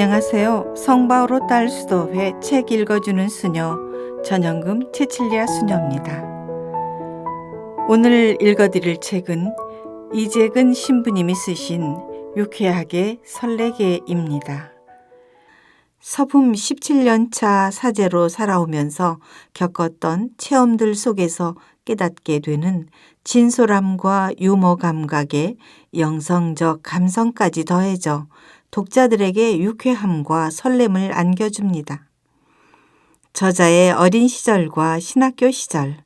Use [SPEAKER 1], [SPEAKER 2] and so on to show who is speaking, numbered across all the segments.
[SPEAKER 1] 안녕하세요. 성바오로 딸 수도회 책 읽어주는 수녀 전영금 채칠리아 수녀입니다. 오늘 읽어드릴 책은 이재근 신부님이 쓰신 유쾌하게 설레게입니다. 서품 17년 차 사제로 살아오면서 겪었던 체험들 속에서 깨닫게 되는 진솔함과 유머 감각에 영성적 감성까지 더해져 독자들에게 유쾌함과 설렘을 안겨줍니다. 저자의 어린 시절과 신학교 시절,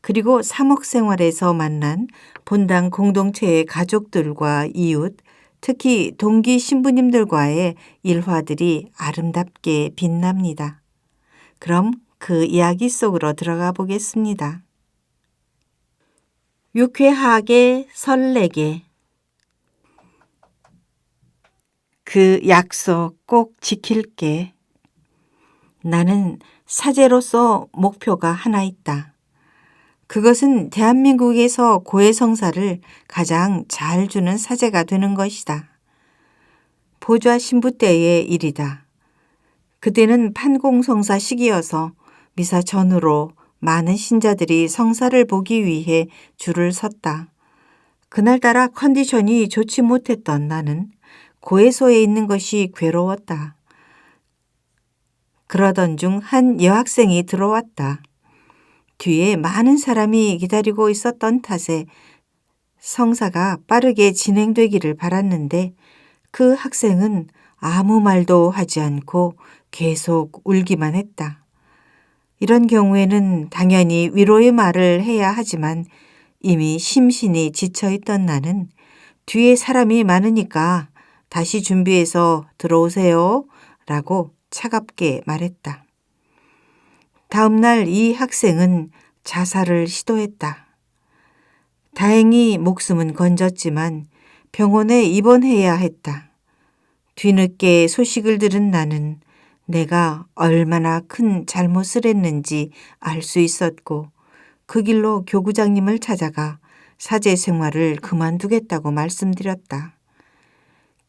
[SPEAKER 1] 그리고 사목 생활에서 만난 본당 공동체의 가족들과 이웃, 특히 동기 신부님들과의 일화들이 아름답게 빛납니다. 그럼 그 이야기 속으로 들어가 보겠습니다. 유쾌하게 설레게 그 약속 꼭 지킬게. 나는 사제로서 목표가 하나 있다. 그것은 대한민국에서 고해성사를 가장 잘 주는 사제가 되는 것이다. 보좌 신부 때의 일이다. 그때는 판공성사 시기여서 미사 전후로 많은 신자들이 성사를 보기 위해 줄을 섰다. 그날따라 컨디션이 좋지 못했던 나는 고해소에 있는 것이 괴로웠다. 그러던 중 한 여학생이 들어왔다. 뒤에 많은 사람이 기다리고 있었던 탓에 성사가 빠르게 진행되기를 바랐는데 그 학생은 아무 말도 하지 않고 계속 울기만 했다. 이런 경우에는 당연히 위로의 말을 해야 하지만 이미 심신이 지쳐 있던 나는 뒤에 사람이 많으니까 다시 준비해서 들어오세요. 라고 차갑게 말했다. 다음날 이 학생은 자살을 시도했다. 다행히 목숨은 건졌지만 병원에 입원해야 했다. 뒤늦게 소식을 들은 나는 내가 얼마나 큰 잘못을 했는지 알 수 있었고 그 길로 교구장님을 찾아가 사제 생활을 그만두겠다고 말씀드렸다.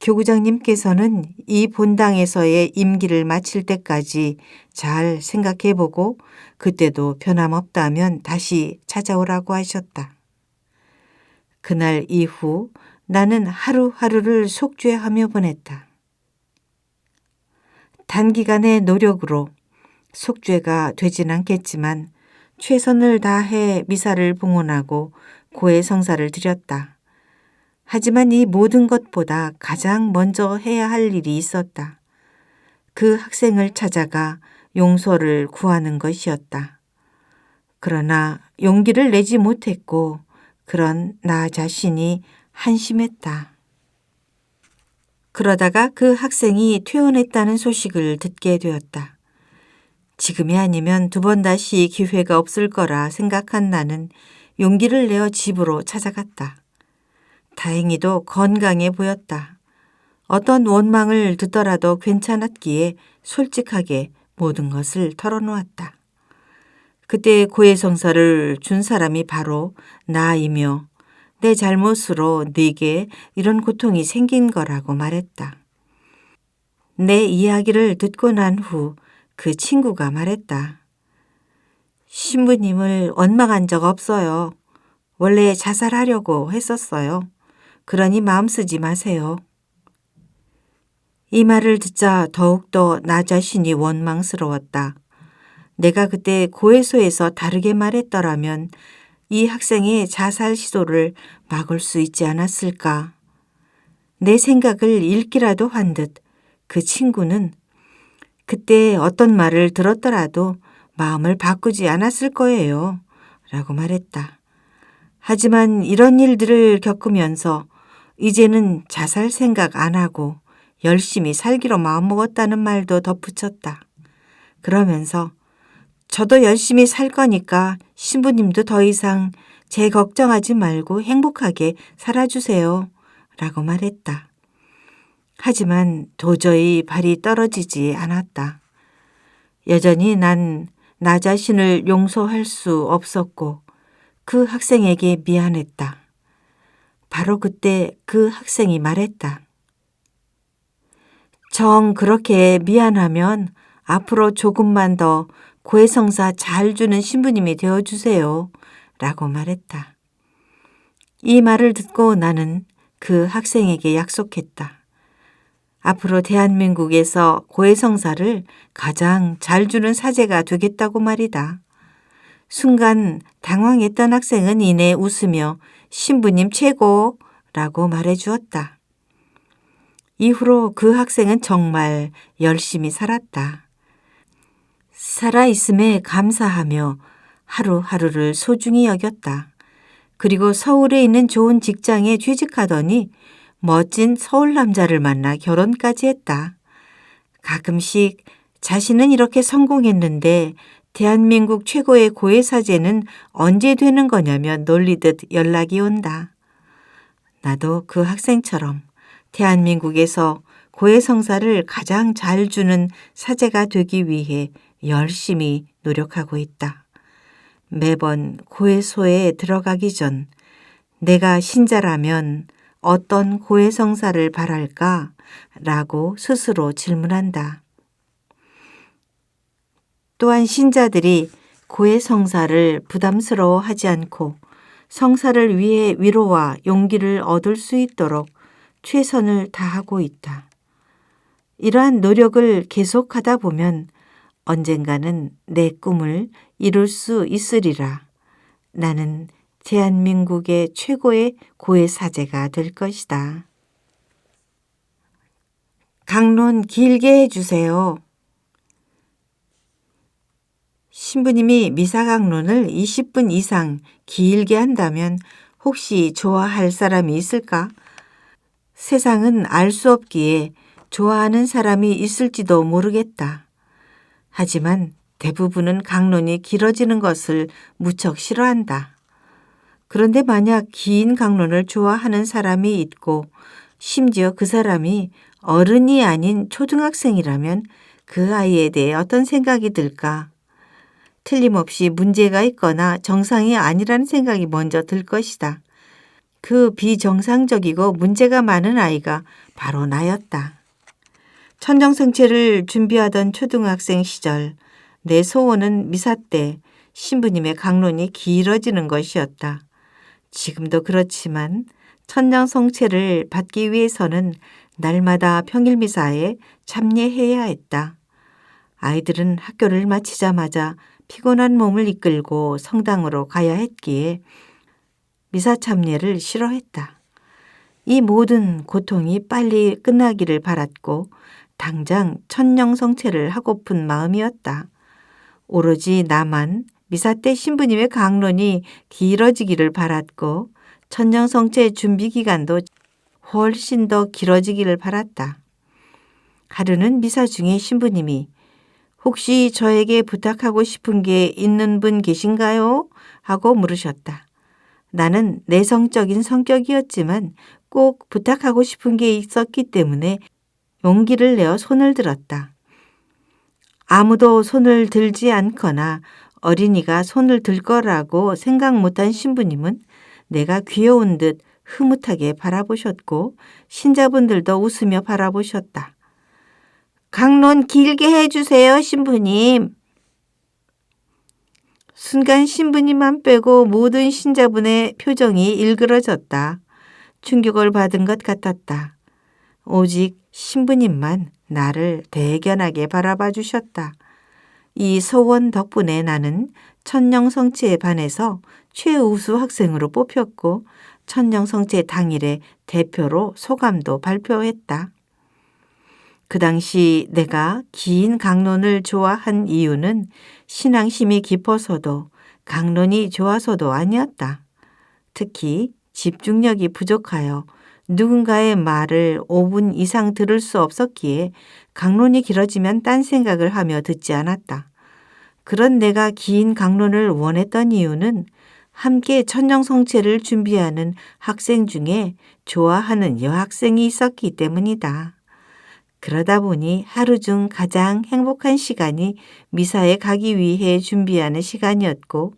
[SPEAKER 1] 교구장님께서는 이 본당에서의 임기를 마칠 때까지 잘 생각해보고 그때도 변함없다면 다시 찾아오라고 하셨다. 그날 이후 나는 하루하루를 속죄하며 보냈다. 단기간의 노력으로 속죄가 되진 않겠지만 최선을 다해 미사를 봉헌하고 고해 성사를 드렸다. 하지만 이 모든 것보다 가장 먼저 해야 할 일이 있었다. 그 학생을 찾아가 용서를 구하는 것이었다. 그러나 용기를 내지 못했고 그런 나 자신이 한심했다. 그러다가 그 학생이 퇴원했다는 소식을 듣게 되었다. 지금이 아니면 두 번 다시 기회가 없을 거라 생각한 나는 용기를 내어 집으로 찾아갔다. 다행히도 건강해 보였다. 어떤 원망을 듣더라도 괜찮았기에 솔직하게 모든 것을 털어놓았다. 그때 고해성사를 준 사람이 바로 나이며 내 잘못으로 네게 이런 고통이 생긴 거라고 말했다. 내 이야기를 듣고 난 후 그 친구가 말했다. 신부님을 원망한 적 없어요. 원래 자살하려고 했었어요. 그러니 마음 쓰지 마세요. 이 말을 듣자 더욱더 나 자신이 원망스러웠다. 내가 그때 고해소에서 다르게 말했더라면 이 학생의 자살 시도를 막을 수 있지 않았을까. 내 생각을 읽기라도 한 듯 그 친구는 그때 어떤 말을 들었더라도 마음을 바꾸지 않았을 거예요. 라고 말했다. 하지만 이런 일들을 겪으면서 이제는 자살 생각 안 하고 열심히 살기로 마음먹었다는 말도 덧붙였다. 그러면서 저도 열심히 살 거니까 신부님도 더 이상 제 걱정하지 말고 행복하게 살아주세요. 라고 말했다. 하지만 도저히 발이 떨어지지 않았다. 여전히 난 나 자신을 용서할 수 없었고 그 학생에게 미안했다. 바로 그때 그 학생이 말했다. 정 그렇게 미안하면 앞으로 조금만 더 고해성사 잘 주는 신부님이 되어주세요. 라고 말했다. 이 말을 듣고 나는 그 학생에게 약속했다. 앞으로 대한민국에서 고해성사를 가장 잘 주는 사제가 되겠다고 말이다. 순간 당황했던 학생은 이내 웃으며 신부님 최고 라고 말해 주었다. 이후로 그 학생은 정말 열심히 살았다. 살아있음에 감사하며 하루하루를 소중히 여겼다. 그리고 서울에 있는 좋은 직장에 취직하더니 멋진 서울 남자를 만나 결혼까지 했다. 가끔씩 자신은 이렇게 성공했는데 대한민국 최고의 고해사제는 언제 되는 거냐며 놀리듯 연락이 온다. 나도 그 학생처럼 대한민국에서 고해성사를 가장 잘 주는 사제가 되기 위해 열심히 노력하고 있다. 매번 고해소에 들어가기 전 내가 신자라면 어떤 고해성사를 바랄까? 라고 스스로 질문한다. 또한 신자들이 고해성사를 부담스러워 하지 않고 성사를 위해 위로와 용기를 얻을 수 있도록 최선을 다하고 있다. 이러한 노력을 계속하다 보면 언젠가는 내 꿈을 이룰 수 있으리라. 나는 대한민국의 최고의 고해 사제가 될 것이다. 강론 길게 해주세요. 신부님이 미사 강론을 20분 이상 길게 한다면 혹시 좋아할 사람이 있을까? 세상은 알 수 없기에 좋아하는 사람이 있을지도 모르겠다. 하지만 대부분은 강론이 길어지는 것을 무척 싫어한다. 그런데 만약 긴 강론을 좋아하는 사람이 있고 심지어 그 사람이 어른이 아닌 초등학생이라면 그 아이에 대해 어떤 생각이 들까? 틀림없이 문제가 있거나 정상이 아니라는 생각이 먼저 들 것이다. 그 비정상적이고 문제가 많은 아이가 바로 나였다. 천정성체를 준비하던 초등학생 시절 내 소원은 미사 때 신부님의 강론이 길어지는 것이었다. 지금도 그렇지만 천정성체를 받기 위해서는 날마다 평일미사에 참여해야 했다. 아이들은 학교를 마치자마자 피곤한 몸을 이끌고 성당으로 가야 했기에 미사 참여를 싫어했다. 이 모든 고통이 빨리 끝나기를 바랐고 당장 천령성체를 하고픈 마음이었다. 오로지 나만 미사 때 신부님의 강론이 길어지기를 바랐고 천령성체 준비 기간도 훨씬 더 길어지기를 바랐다. 하루는 미사 중에 신부님이 혹시 저에게 부탁하고 싶은 게 있는 분 계신가요? 하고 물으셨다. 나는 내성적인 성격이었지만 꼭 부탁하고 싶은 게 있었기 때문에 용기를 내어 손을 들었다. 아무도 손을 들지 않거나 어린이가 손을 들 거라고 생각 못한 신부님은 내가 귀여운 듯 흐뭇하게 바라보셨고 신자분들도 웃으며 바라보셨다. 강론 길게 해주세요, 신부님. 순간 신부님만 빼고 모든 신자분의 표정이 일그러졌다. 충격을 받은 것 같았다. 오직 신부님만 나를 대견하게 바라봐 주셨다. 이 소원 덕분에 나는 천령성체에 반해서 최우수 학생으로 뽑혔고 천령성체 당일에 대표로 소감도 발표했다. 그 당시 내가 긴 강론을 좋아한 이유는 신앙심이 깊어서도 강론이 좋아서도 아니었다. 특히 집중력이 부족하여 누군가의 말을 5분 이상 들을 수 없었기에 강론이 길어지면 딴 생각을 하며 듣지 않았다. 그런 내가 긴 강론을 원했던 이유는 함께 천정성체를 준비하는 학생 중에 좋아하는 여학생이 있었기 때문이다. 그러다 보니 하루 중 가장 행복한 시간이 미사에 가기 위해 준비하는 시간이었고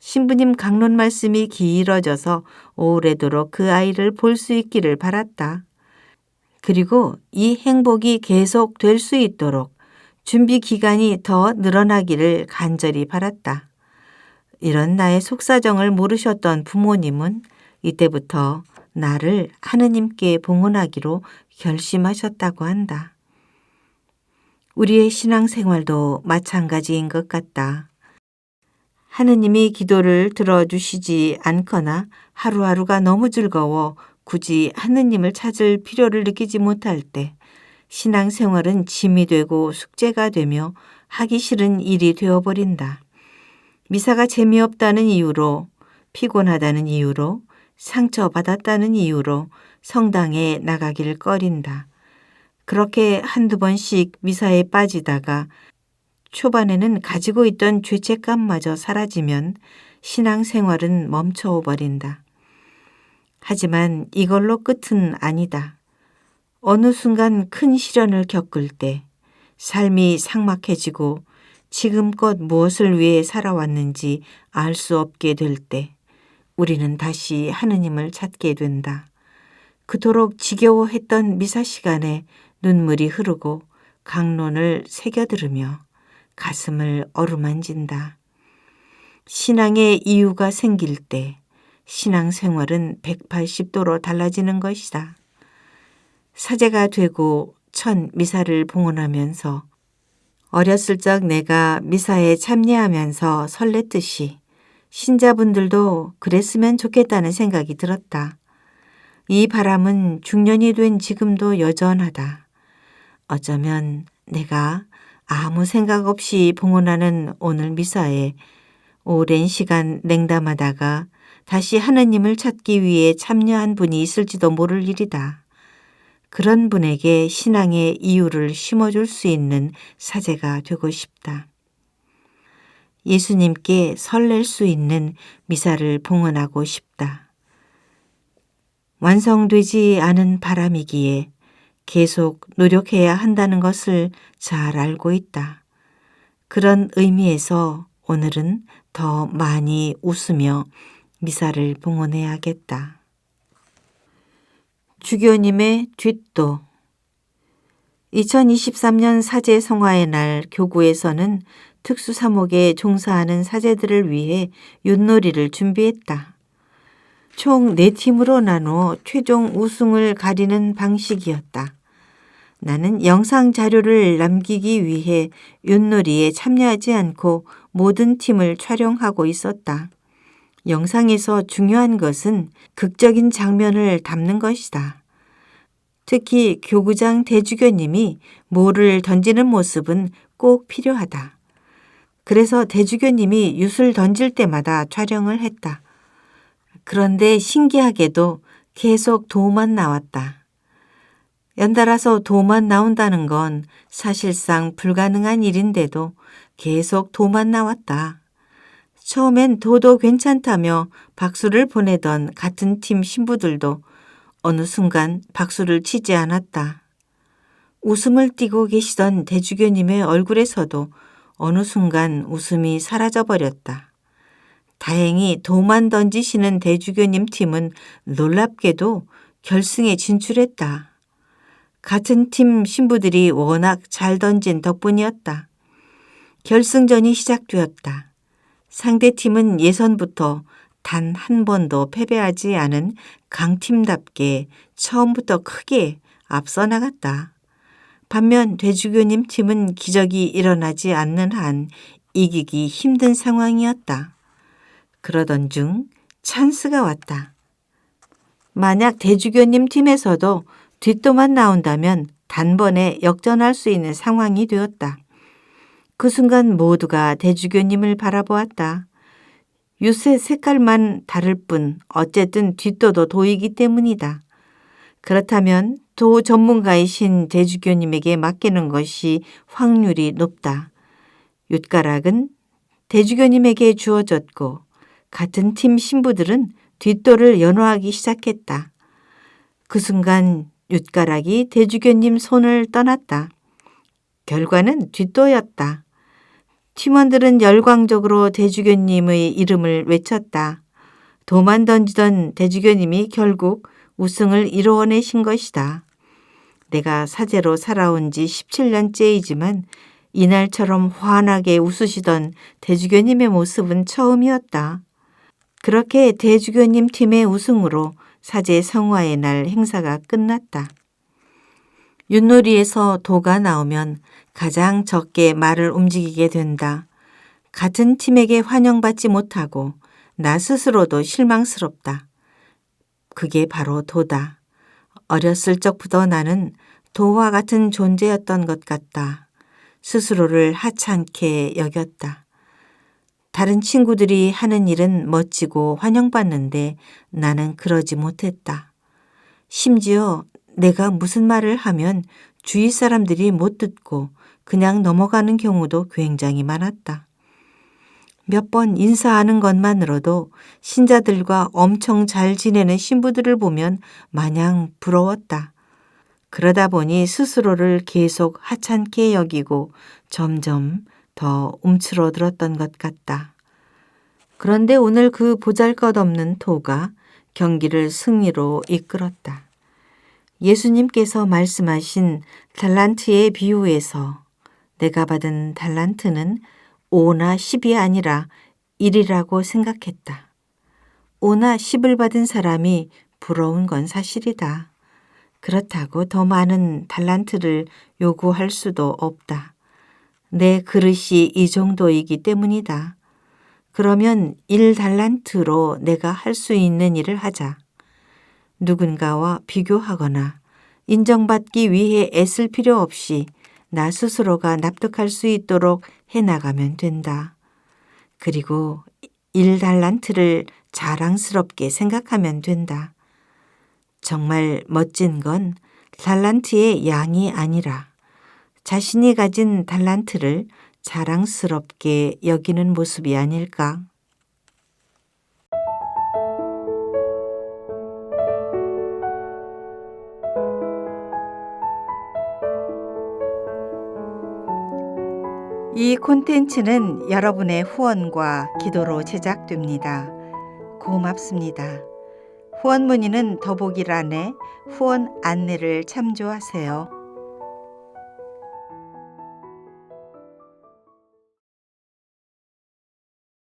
[SPEAKER 1] 신부님 강론 말씀이 길어져서 오래도록 그 아이를 볼 수 있기를 바랐다. 그리고 이 행복이 계속 될 수 있도록 준비 기간이 더 늘어나기를 간절히 바랐다. 이런 나의 속사정을 모르셨던 부모님은 이때부터 나를 하느님께 봉헌하기로 결심하셨다고 한다. 우리의 신앙생활도 마찬가지인 것 같다. 하느님이 기도를 들어주시지 않거나 하루하루가 너무 즐거워 굳이 하느님을 찾을 필요를 느끼지 못할 때 신앙생활은 짐이 되고 숙제가 되며 하기 싫은 일이 되어버린다. 미사가 재미없다는 이유로 피곤하다는 이유로 상처받았다는 이유로 성당에 나가기를 꺼린다. 그렇게 한두 번씩 미사에 빠지다가 초반에는 가지고 있던 죄책감마저 사라지면 신앙생활은 멈춰 버린다. 하지만 이걸로 끝은 아니다. 어느 순간 큰 시련을 겪을 때 삶이 삭막해지고 지금껏 무엇을 위해 살아왔는지 알 수 없게 될 때 우리는 다시 하느님을 찾게 된다. 그토록 지겨워했던 미사 시간에 눈물이 흐르고 강론을 새겨들으며 가슴을 어루만진다. 신앙의 이유가 생길 때 신앙 생활은 180도로 달라지는 것이다. 사제가 되고 첫 미사를 봉헌하면서 어렸을 적 내가 미사에 참여하면서 설렜듯이 신자분들도 그랬으면 좋겠다는 생각이 들었다. 이 바람은 중년이 된 지금도 여전하다. 어쩌면 내가 아무 생각 없이 봉헌하는 오늘 미사에 오랜 시간 냉담하다가 다시 하느님을 찾기 위해 참여한 분이 있을지도 모를 일이다. 그런 분에게 신앙의 이유를 심어줄 수 있는 사제가 되고 싶다. 예수님께 설렐 수 있는 미사를 봉헌하고 싶다. 완성되지 않은 바람이기에 계속 노력해야 한다는 것을 잘 알고 있다. 그런 의미에서 오늘은 더 많이 웃으며 미사를 봉헌해야겠다. 주교님의 뒷도 2023년 사제 성화의 날 교구에서는 특수 사목에 종사하는 사제들을 위해 윷놀이를 준비했다. 총 4팀으로 나누어 최종 우승을 가리는 방식이었다. 나는 영상 자료를 남기기 위해 윷놀이에 참여하지 않고 모든 팀을 촬영하고 있었다. 영상에서 중요한 것은 극적인 장면을 담는 것이다. 특히 교구장 대주교님이 모를 던지는 모습은 꼭 필요하다. 그래서 대주교님이 윷을 던질 때마다 촬영을 했다. 그런데 신기하게도 계속 도만 나왔다. 연달아서 도만 나온다는 건 사실상 불가능한 일인데도 계속 도만 나왔다. 처음엔 도도 괜찮다며 박수를 보내던 같은 팀 신부들도 어느 순간 박수를 치지 않았다. 웃음을 띠고 계시던 대주교님의 얼굴에서도 어느 순간 웃음이 사라져버렸다. 다행히 도만 던지시는 대주교님 팀은 놀랍게도 결승에 진출했다. 같은 팀 신부들이 워낙 잘 던진 덕분이었다. 결승전이 시작되었다. 상대 팀은 예선부터 단 한 번도 패배하지 않은 강팀답게 처음부터 크게 앞서 나갔다. 반면 돼주교님 팀은 기적이 일어나지 않는 한 이기기 힘든 상황이었다. 그러던 중 찬스가 왔다. 만약 대주교님 팀에서도 뒷도만 나온다면 단번에 역전할 수 있는 상황이 되었다. 그 순간 모두가 대주교님을 바라보았다. 유세 색깔만 다를 뿐 어쨌든 뒷도도 도이기 때문이다. 그렇다면 도 전문가이신 대주교님에게 맡기는 것이 확률이 높다. 윷가락은 대주교님에게 주어졌고 같은 팀 신부들은 뒷도를 연호하기 시작했다. 그 순간 윷가락이 대주교님 손을 떠났다. 결과는 뒷도였다. 팀원들은 열광적으로 대주교님의 이름을 외쳤다. 도만 던지던 대주교님이 결국 우승을 이루어내신 것이다. 내가 사제로 살아온 지 17년째이지만 이날처럼 환하게 웃으시던 대주교님의 모습은 처음이었다. 그렇게 대주교님 팀의 우승으로 사제 성화의 날 행사가 끝났다. 윷놀이에서 도가 나오면 가장 적게 말을 움직이게 된다. 같은 팀에게 환영받지 못하고 나 스스로도 실망스럽다. 그게 바로 도다. 어렸을 적부터 나는 도와 같은 존재였던 것 같다. 스스로를 하찮게 여겼다. 다른 친구들이 하는 일은 멋지고 환영받는데 나는 그러지 못했다. 심지어 내가 무슨 말을 하면 주위 사람들이 못 듣고 그냥 넘어가는 경우도 굉장히 많았다. 몇 번 인사하는 것만으로도 신자들과 엄청 잘 지내는 신부들을 보면 마냥 부러웠다. 그러다 보니 스스로를 계속 하찮게 여기고 점점 더 움츠러들었던 것 같다. 그런데 오늘 그 보잘 것 없는 도가 경기를 승리로 이끌었다. 예수님께서 말씀하신 달란트의 비유에서 내가 받은 달란트는 5나 10이 아니라 1이라고 생각했다. 5나 10을 받은 사람이 부러운 건 사실이다. 그렇다고 더 많은 달란트를 요구할 수도 없다. 내 그릇이 이 정도이기 때문이다. 그러면 1달란트로 내가 할 수 있는 일을 하자. 누군가와 비교하거나 인정받기 위해 애쓸 필요 없이 나 스스로가 납득할 수 있도록 해나가면 된다. 그리고 1달란트를 자랑스럽게 생각하면 된다. 정말 멋진 건 달란트의 양이 아니라 자신이 가진 달란트를 자랑스럽게 여기는 모습이 아닐까? 이 콘텐츠는 여러분의 후원과 기도로 제작됩니다. 고맙습니다. 후원 문의는 더보기란에 후원 안내를 참조하세요.